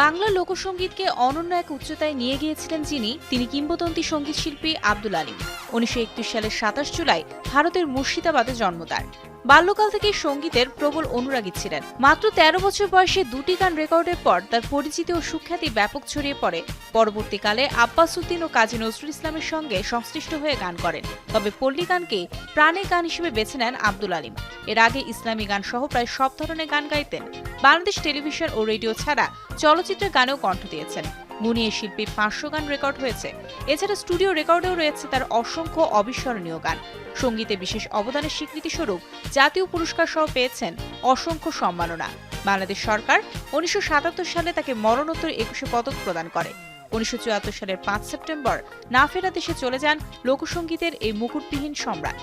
বাংলা লোকসঙ্গীতকে অনন্য এক উচ্চতায় নিয়ে গিয়েছিলেন যিনি, তিনি কিংবদন্তি সংগীত শিল্পী আব্দুল আলী উনিশশো সালের সাতাশ জুলাই ভারতের মুর্শিদাবাদে জন্ম তার। বাল্যকাল থেকে সঙ্গীতের প্রবল অনুরাগী ছিলেন। মাত্র তেরো বছর বয়সে দুটি গান রেকর্ডের পর তার পরিচিতি ও সুখ্যাতি ব্যাপক ছড়িয়ে পড়ে। পরবর্তীকালে আব্বাস উদ্দিন ও কাজী নজরুল ইসলামের সঙ্গে সংশ্লিষ্ট হয়ে গান করেন। তবে পল্লী গানকে প্রাণে গান হিসেবে বেছে নেন আব্দুল আলিম। এর আগে ইসলামী গান সহ প্রায় সব ধরনের গান গাইতেন। বাংলাদেশ টেলিভিশন ও রেডিও ছাড়া চলচ্চিত্রের গানেও কণ্ঠ দিয়েছেন। মুনিয়ে শিল্পী পাঁচশো গান রেকর্ড হয়েছে। এছাড়া স্টুডিও রেকর্ডেও রয়েছে তার অসংখ্য অবিস্মরণীয় গান। সঙ্গীতে বিশেষ অবদানের স্বীকৃতিস্বরূপ জাতীয় পুরস্কার সহ পেয়েছেন অসংখ্য সম্মাননা। বাংলাদেশ সরকার উনিশশো সাতাত্তর সালে তাকে মরণোত্তর একুশে পদক প্রদান করে। উনিশশো চুয়াত্তর সালের পাঁচ সেপ্টেম্বর না ফেরা দেশে চলে যান লোকসঙ্গীতের এই মুকুটবিহীন সম্রাট।